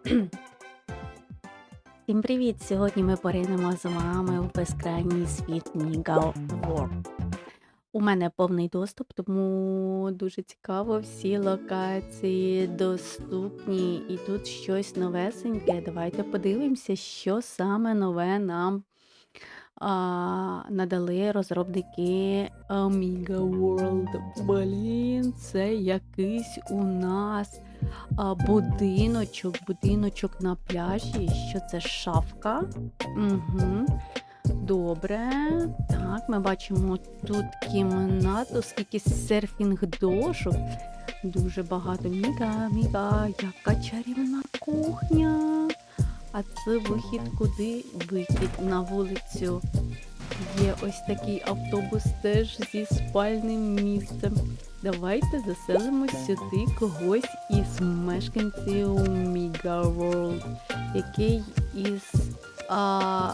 Всім привіт! Сьогодні ми поринемо з вами в безкрайній світ Ніга World. У мене повний доступ, тому дуже цікаво, всі локації доступні і тут щось новесеньке. Давайте подивимося, що саме нове нам а, надали розробники Amiga World. Блін, це якийсь у нас будиночок, будиночок на пляжі. Що це шафка? Угу. Добре. Так, ми бачимо тут кімнату, скільки серфінг дошок. Дуже багато. Міга, міга, яка чарівна кухня. А це вихід куди? Вихід на вулицю. Є ось такий автобус теж зі спальним місцем. Давайте заселимось сюди когось із мешканців Міга World, який із а,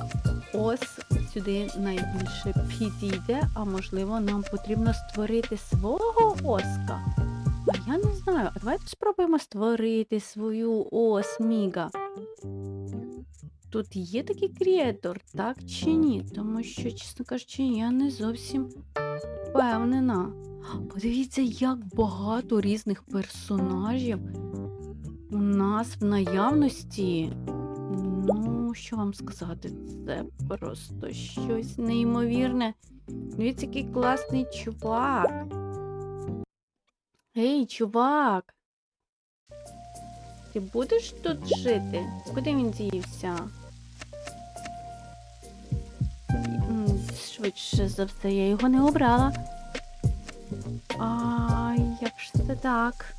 ось сюди найбільше підійде, а можливо нам потрібно створити свого оска. А я не знаю. А давайте спробуємо створити свою ос Міга. Тут є такий креатор, так чи ні? Тому що, чесно кажучи, я не зовсім впевнена. Подивіться, як багато різних персонажів у нас в наявності. Ну, що вам сказати, це просто щось неймовірне. Дивіться, який класний чувак. Ей, чувак. Ти будеш тут жити? Куди він дівся? М, Швидше за все, я його не обрала. А як ж це так?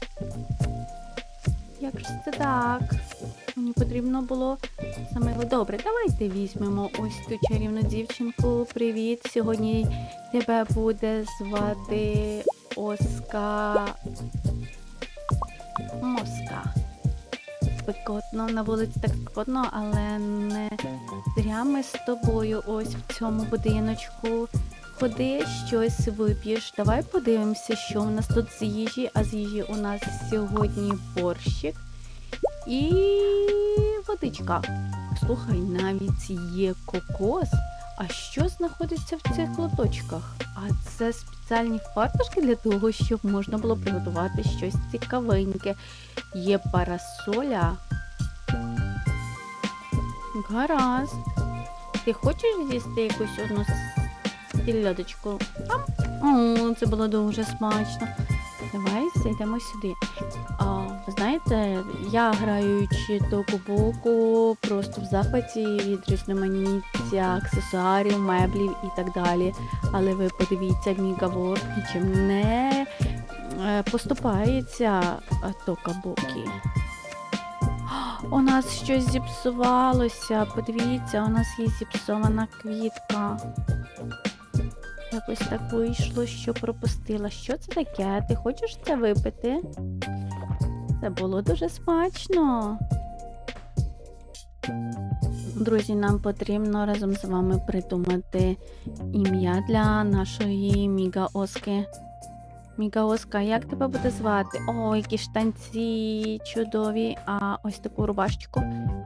Як ж це так? Мені потрібно було саме його. Добре, давайте візьмемо ось ту чарівну дівчинку. Привіт. Сьогодні тебе буде звати Оска Моска. Спекотно, на вулиці так спекотно, але не зря ми з тобою ось в цьому будиночку. Ходи, щось вип'єш. Давай подивимося, що у нас тут з їжі. А з їжі у нас сьогодні борщик і водичка. Слухай, навіть є кокос. А що знаходиться в цих лоточках? А це спеціальні фартушки для того, щоб можна було приготувати щось цікавеньке. Є парасоля. Гаразд. Ти хочеш з'їсти якусь одну сільодочку? О, це було дуже смачно. Давай зайдемо сюди. А, ви знаєте, я граючи до боку, просто в захваті від різноманіття аксесуарів, меблів і так далі. Але ви подивіться, мій гавор нічим не е, поступається токабокі. У нас щось зіпсувалося. Подивіться, у нас є зіпсована квітка. Якось так вийшло, що пропустила. Що це таке? Ти хочеш це випити? Це було дуже смачно. Друзі, нам потрібно разом з вами придумати ім'я для нашої Міга Оски. Міга Оска, як тебе буде звати? О, які штанці чудові. А ось таку рубашечку.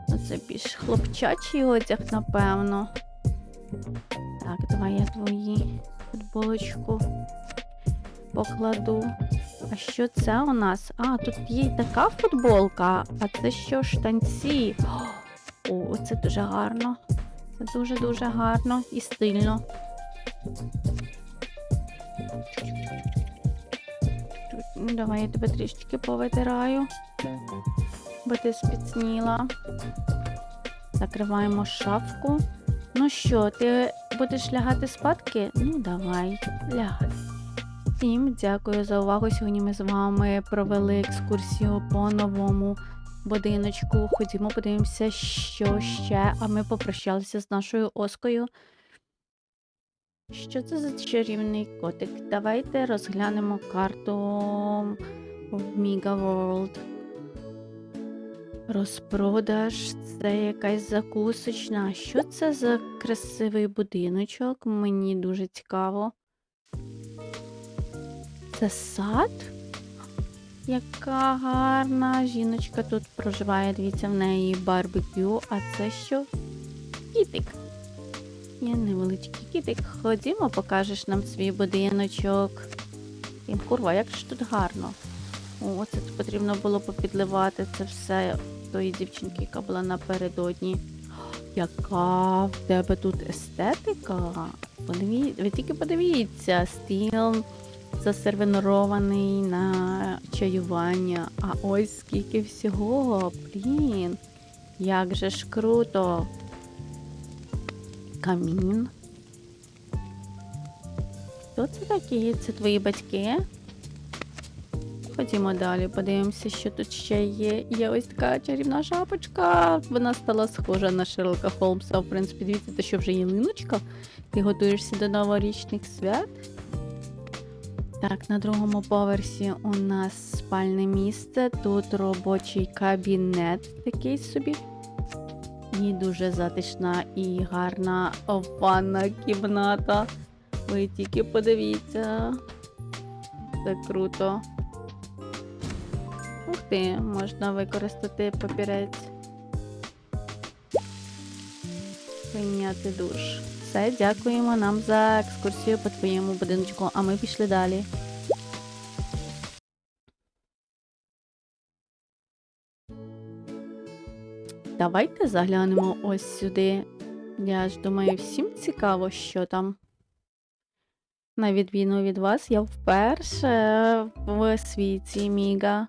Ну, Це більш хлопчачий одяг, напевно. Так, давай я твої футболочку покладу. А що це у нас? А, тут є й така футболка, а це що штанці? О, це дуже гарно. Це дуже-дуже гарно і стильно. Давай я тебе трішечки повитираю, бо ти спіцніла. Закриваємо шафку. Ну що, ти будеш лягати спадки? Ну, давай, лягай. Всім дякую за увагу. Сьогодні ми з вами провели екскурсію по новому будиночку. Ходімо, подивимося, що ще. А ми попрощалися з нашою оскою. Що це за чарівний котик? Давайте розглянемо карту в Mega World. Розпродаж, це якась закусочна. Що це за красивий будиночок? Мені дуже цікаво. Це сад? яка гарна жіночка тут проживає. Дивіться, в неї барбекю, а це що? Кітик. Є невеличкий кітик. Ходімо, покажеш нам свій будиночок. Курва, як ж тут гарно. О, це потрібно було попідливати це все тої дівчинки, яка була напередодні. Яка в тебе тут естетика? Подиві... Ви тільки подивіться, стіл засервінований на чаювання. А ось скільки всього. Блін. Як же ж круто. Камін. Хто це такі? Це твої батьки? Ходімо далі, подивимося, що тут ще є. Є ось така чарівна шапочка. Вона стала схожа на Шерлока Холмса. В принципі, дивіться, те, що вже ялиночка. Ти готуєшся до новорічних свят. Так, на другому поверсі у нас спальне місце. Тут робочий кабінет такий собі. І дуже затишна і гарна ванна кімната. Ви тільки подивіться. Це круто. Ух ти, можна використати папірець. Прийняти душ. Все, дякуємо нам за екскурсію по твоєму будиночку, а ми пішли далі. Давайте заглянемо ось сюди. Я ж думаю, всім цікаво, що там. На відміну від вас, я вперше в світі Міга.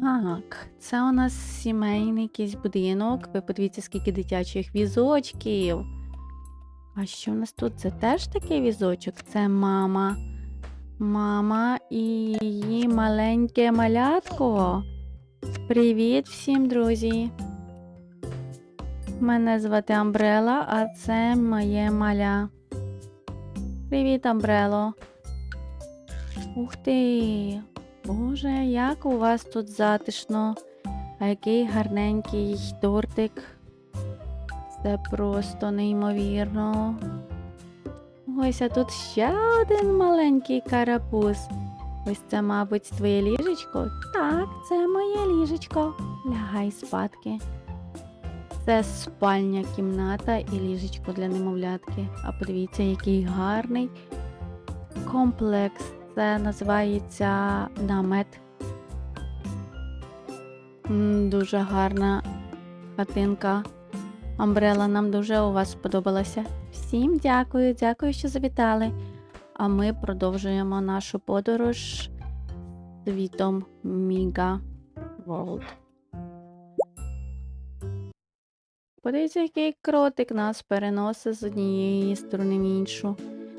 Так, це у нас сімейний якийсь будинок. Ви подивіться, скільки дитячих візочків. А що в нас тут? Це теж такий візочок? Це мама. Мама і її маленьке малятко. Привіт всім, друзі. Мене звати Амбрела, а це моє маля. Привіт, Амбрело. Ух ти! Боже, як у вас тут затишно, а який гарненький тортик. Це просто неймовірно. Ось а тут ще один маленький карапуз. Ось це, мабуть, твоє ліжечко? Так, це моє ліжечко. Лягай спадки. Це спальня кімната і ліжечко для немовлятки. А подивіться, який гарний комплекс. Це називається намет. Дуже гарна хатинка. Амбрела нам дуже у вас сподобалася. Всім дякую, дякую, що завітали. А ми продовжуємо нашу подорож світом Міга World. Подивіться, який кротик нас переносить з однієї сторони в іншу.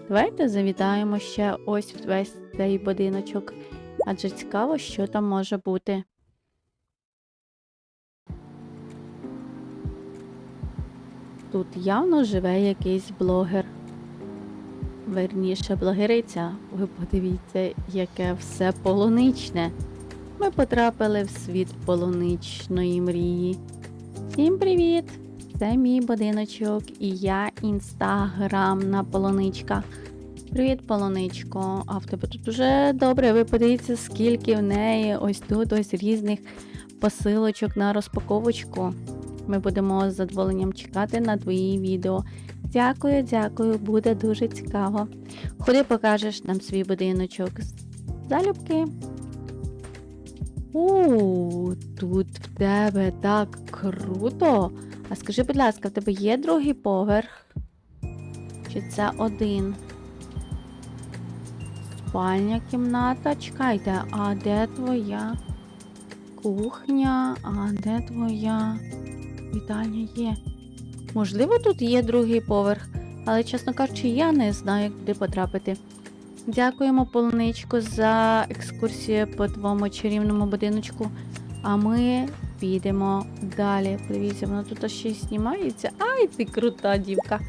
Давайте завітаємо ще ось в весь цей будиночок, адже цікаво, що там може бути. Тут явно живе якийсь блогер. Верніше, блогериця. Ви подивіться, яке все полуничне. Ми потрапили в світ полуничної мрії. Всім привіт! Це мій будиночок і я інстаграмна полуничка. Привіт, полуничко. А в тебе тут уже добре. Ви подивіться, скільки в неї ось тут ось різних посилочок на розпаковочку. Ми будемо з задоволенням чекати на твої відео. Дякую, дякую, буде дуже цікаво. Ходи покажеш нам свій будиночок. Залюбки. У, тут в тебе так круто. А скажи, будь ласка, в тебе є другий поверх? Чи це один? Спальня кімната. Чекайте, а де твоя кухня? А де твоя вітальня є? Можливо, тут є другий поверх, але, чесно кажучи, я не знаю, як туди потрапити. Дякуємо, полуничку, за екскурсію по твоєму чарівному будиночку. А ми підемо далі. Подивіться, воно тут ще й знімається. Ай, ти крута дівка.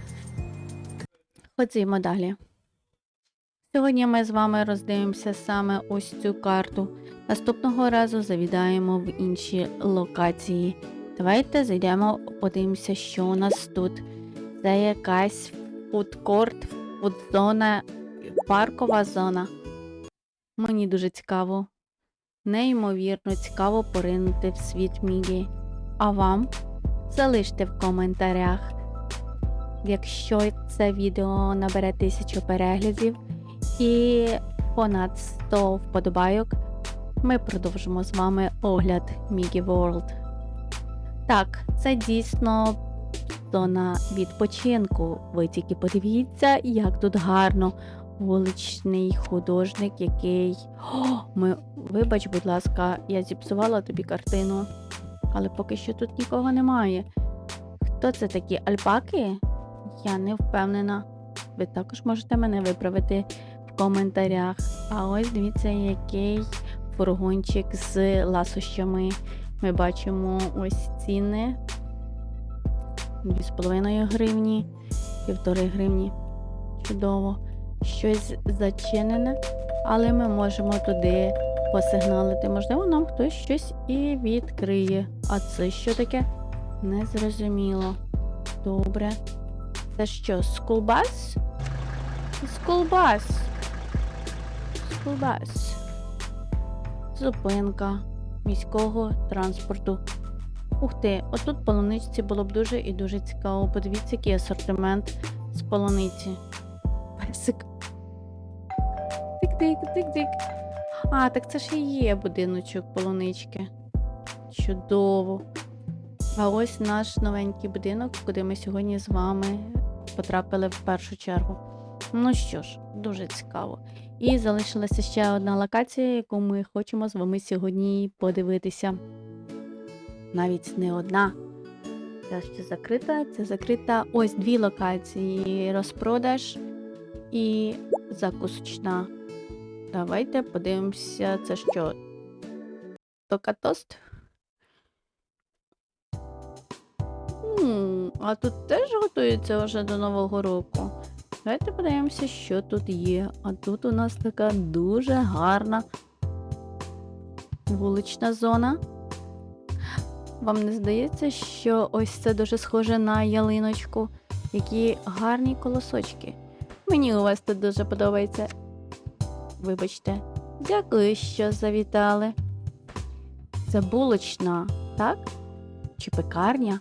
Ходімо далі. Сьогодні ми з вами роздивимося саме ось цю карту. Наступного разу завідаємо в інші локації. Давайте зайдемо, подивимося, що у нас тут. Це якась фудкорт, фудзона, паркова зона. Мені дуже цікаво. неймовірно цікаво поринути в світ Мігі. А вам залиште в коментарях. Якщо це відео набере тисячу переглядів і понад 100 вподобайок, ми продовжимо з вами огляд Мігі World. Так, це дійсно зона відпочинку. Ви тільки подивіться, як тут гарно. Вуличний художник, який. О, ми... Вибач, будь ласка, я зіпсувала тобі картину, але поки що тут нікого немає. Хто це такі альпаки? Я не впевнена. Ви також можете мене виправити коментарях. А ось дивіться, який фургончик з ласощами. Ми бачимо ось ціни 2,5 гривні, 1,5 гривні. Чудово. Щось зачинене, але ми можемо туди посигналити. Можливо, нам хтось щось і відкриє. А це що таке? Незрозуміло. Добре. Це що, скулбас? Скулбас. Скулбас. Зупинка міського транспорту. Ух ти, отут полуничці було б дуже і дуже цікаво. Подивіться, який асортимент з полуниці. Песик. Тик-тик, тик-тик. А, так це ж і є будиночок полунички. Чудово. А ось наш новенький будинок, куди ми сьогодні з вами потрапили в першу чергу. Ну що ж, дуже цікаво. І залишилася ще одна локація, яку ми хочемо з вами сьогодні подивитися. Навіть не одна. Ця ще закрита, це закрита. Ось дві локації: розпродаж і закусочна. Давайте подивимося, це що? Токатост? А тут теж готується вже до Нового року. Давайте подивимося, що тут є. А тут у нас така дуже гарна вулична зона. Вам не здається, що ось це дуже схоже на ялиночку? Які гарні колосочки. Мені у вас тут дуже подобається. Вибачте, дякую, що завітали. Це булочна, так? Чи пекарня?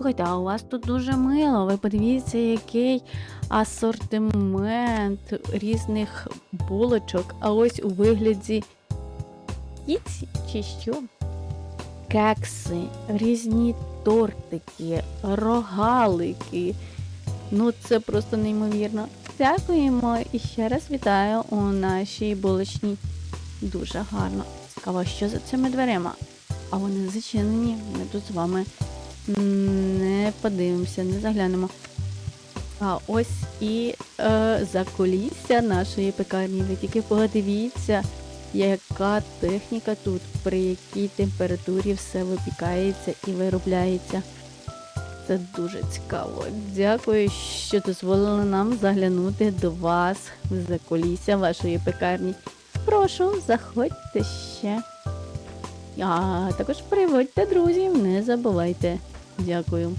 Слухайте, а у вас тут дуже мило. Ви подивіться, який асортимент різних булочок. А ось у вигляді кіці чи що? Кекси, різні тортики, рогалики. Ну, це просто неймовірно. Дякуємо і ще раз вітаю у нашій булочній. Дуже гарно. Цікаво, що за цими дверима? А вони зачинені. Ми тут з вами не подивимося, не заглянемо. А ось і е, закулісся нашої пекарні. Ви тільки подивіться, яка техніка тут, при якій температурі все випікається і виробляється. Це дуже цікаво. Дякую, що дозволили нам заглянути до вас в закулісся вашої пекарні. Прошу, заходьте ще. А також приводьте друзів, не забувайте. Дякую.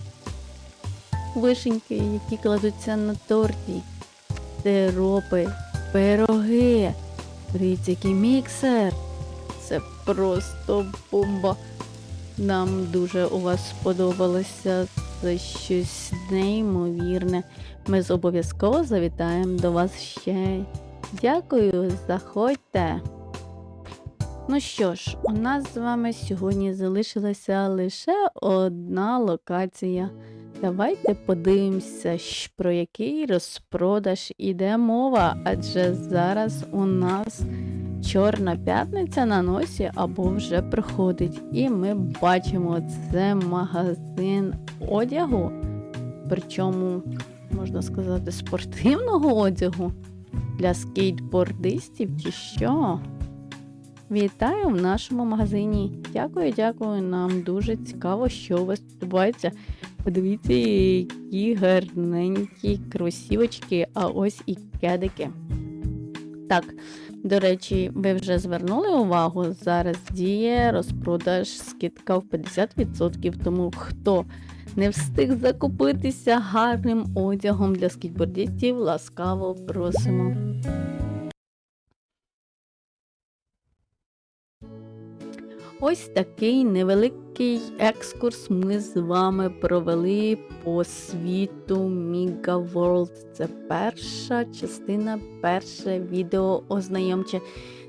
Вишеньки, які кладуться на торті, сиропи, пироги. Дивіться, міксер. Це просто бомба. Нам дуже у вас сподобалося. Це щось неймовірне. Ми обов'язково завітаємо до вас ще. Дякую, заходьте. Ну що ж, у нас з вами сьогодні залишилася лише одна локація. Давайте подивимося, про який розпродаж іде мова, адже зараз у нас Чорна п'ятниця на носі або вже приходить. І ми бачимо, це магазин одягу, причому, можна сказати, спортивного одягу для скейтбордистів чи що. Вітаю в нашому магазині. Дякую, дякую. Нам дуже цікаво, що у вас відбувається. Подивіться, які гарненькі кросівочки, а ось і кедики. Так, до речі, ви вже звернули увагу, зараз діє розпродаж скидка в 50%, тому хто не встиг закупитися гарним одягом для скейтбордистів, ласкаво просимо. Ось такий невеликий екскурс ми з вами провели по світу Mega World. Це перша частина, перше відео ознайомче.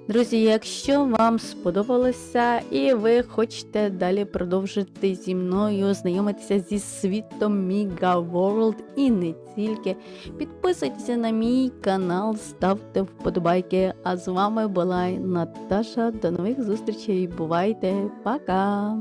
Друзі, якщо вам сподобалося і ви хочете далі продовжити зі мною знайомитися зі світом Міга World і не тільки, підписуйтеся на мій канал, ставте вподобайки. А з вами була Наташа. До нових зустрічей. Бувайте, пока!